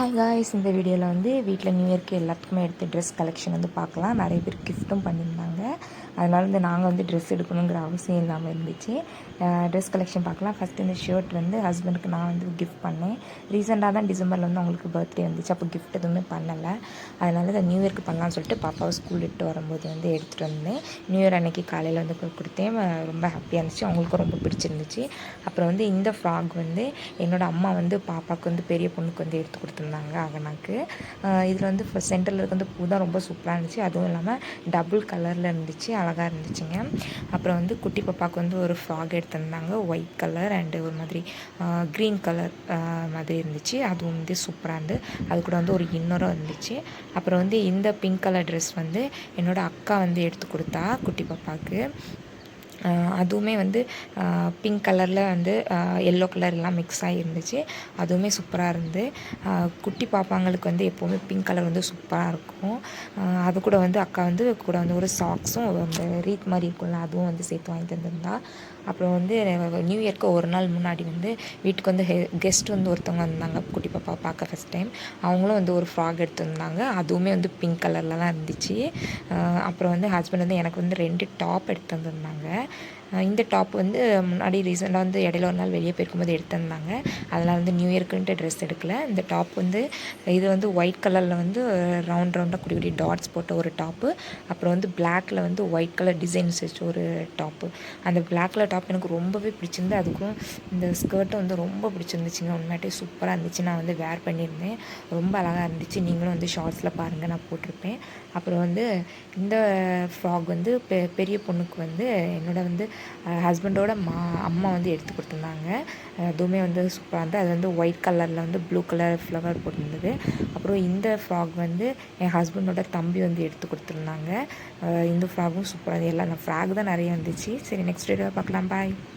Hi guys இந்த வீடியோவில் வந்து வீட்டில் நியூ இயர்க்கு எல்லாத்துக்குமே எடுத்து ட்ரெஸ் கலெக்ஷன் வந்து பார்க்கலாம். நிறைய பேர் கிஃப்ட்டும் பண்ணியிருந்தாங்க. அதனால் வந்து நாங்கள் வந்து ட்ரெஸ் எடுக்கணுங்கிற அவசியம் இல்லாமல் இருந்துச்சு. ட்ரெஸ் கலெக்ஷன் பார்க்கலாம். ஃபஸ்ட்டு இந்த ஷர்ட் வந்து ஹஸ்பண்டுக்கு நான் வந்து கிஃப்ட் பண்ணேன். ரீசெண்டாக தான் டிசம்பரில் வந்து அவங்களுக்கு பர்த்டே வந்துச்சு. அப்போ கிஃப்ட் எதுவுமே பண்ணலை. அதனால் இதை நியூ இயர்க்கு பண்ணலாம்னு சொல்லிட்டு பாப்பாவை ஸ்கூல் விட்டு வரும்போது வந்து எடுத்துகிட்டு வந்தேன். நியூ இயர் அன்னைக்கு காலையில் வந்து கொடுத்தேன். ரொம்ப ஹாப்பியாக இருந்துச்சு. அவங்களுக்கும் ரொம்ப பிடிச்சிருந்துச்சு. அப்புறம் வந்து இந்த ஃப்ராக் வந்து என்னோடய அம்மா வந்து பாப்பாவுக்கு வந்து பெரிய பொண்ணுக்கு வந்து எடுத்து கொடுத்துருந்தாங்க அகனாக்கு இதில் வந்து சென்டரில் இருக்க வந்து பூ தான் ரொம்ப சூப்பராக இருந்துச்சு. அதுவும் இல்லாமல் டபுள் கலரில் இருந்துச்சு. அழகாக இருந்துச்சுங்க. அப்புறம் வந்து குட்டி பாப்பாவுக்கு வந்து ஒரு ஃப்ராக் எடுத்திருந்தாங்க. ஒயிட் கலர் அண்டு ஒரு மாதிரி க்ரீன் கலர் மாதிரி இருந்துச்சு. அதுவும் வந்து சூப்பராக இருந்து அது கூட வந்து ஒரு இன்னரும் இருந்துச்சு. அப்புறம் வந்து இந்த பிங்க் கலர் ட்ரெஸ் வந்து என்னோடய அக்கா வந்து எடுத்து கொடுத்தா குட்டி பாப்பாவுக்கு அதுவுமே வந்து பிங்க் கலரில் வந்து எல்லோ கலர் எல்லாம் மிக்ஸ் ஆகி இருந்துச்சு அதுவுமே சூப்பராக இருந்து. குட்டி பாப்பாங்களுக்கு வந்து எப்போவுமே பிங்க் கலர் வந்து சூப்பராக இருக்கும். அது கூட வந்து அக்கா வந்து கூட வந்து ஒரு சாக்ஸும் அந்த ரீத் மாதிரி இருக்கும்ல அதுவும் வந்து சேர்த்து வாங்கி தந்திருந்தா அப்புறம் வந்து நியூ இயர்க்கு ஒரு நாள் முன்னாடி வந்து வீட்டுக்கு வந்து கெஸ்ட் வந்து ஒருத்தவங்க வந்தாங்க குட்டி பாப்பா பார்க்க ஃபஸ்ட் டைம் அவங்களும் வந்து ஒரு ஃப்ராக் எடுத்துருந்தாங்க அதுவுமே வந்து பிங்க் கலரில் தான் இருந்துச்சு. அப்புறம் வந்து ஹஸ்பண்ட் வந்து எனக்கு வந்து ரெண்டு டாப் எடுத்து வந்திருந்தாங்க இந்த டாப் வந்து முன்னாடி ரீசெண்டாக வந்து இடையில ஒரு நாள் வெளியே போயிருக்கும்போது எடுத்திருந்தாங்க. அதனால் வந்து நியூ இயர்க்குன்ட்டு ட்ரெஸ் எடுக்கல. இந்த டாப் வந்து இது வந்து ஒயிட் கலரில் வந்து ரவுண்ட் ரவுண்டாக குடி குடி டாட்ஸ் போட்ட ஒரு டாப்பு அப்புறம் வந்து பிளாக்கில் வந்து ஒயிட் கலர் டிசைன்ஸ் வச்சு ஒரு டாப்பு அந்த பிளாக் கலர் டாப் எனக்கு ரொம்பவே பிடிச்சிருந்து அதுக்கும் இந்த ஸ்கர்ட்டும் வந்து ரொம்ப பிடிச்சிருந்துச்சுங்க. உண்மையாட்டே சூப்பராக இருந்துச்சு. நான் வந்து வேர் பண்ணியிருந்தேன். ரொம்ப அழகாக இருந்துச்சு. நீங்களும் வந்து ஷார்ட்ஸில் பாருங்கள் நான் போட்டிருப்பேன். அப்புறம் வந்து இந்த ஃப்ராக் வந்து பெ பெரிய பொண்ணுக்கு வந்து என்னோட வந்து ஹஸ்பண்டோட மா அம்மா வந்து எடுத்து கொடுத்துருந்தாங்க. அதுவுமே வந்து சூப்பராக இருந்தது. அது வந்து ஒயிட் கலரில் வந்து ப்ளூ கலர் ஃப்ளவர் போட்டிருந்தது. அப்புறம் இந்த ஃப்ராக் வந்து என் ஹஸ்பண்டோட தம்பி வந்து எடுத்து கொடுத்துருந்தாங்க. இந்த ஃப்ராகும் சூப்பராக எல்லாம் ஃப்ராக் தான் நிறைய வந்துச்சு. சரி நெக்ஸ்ட் வீடியோ பார்க்கலாம். பாய்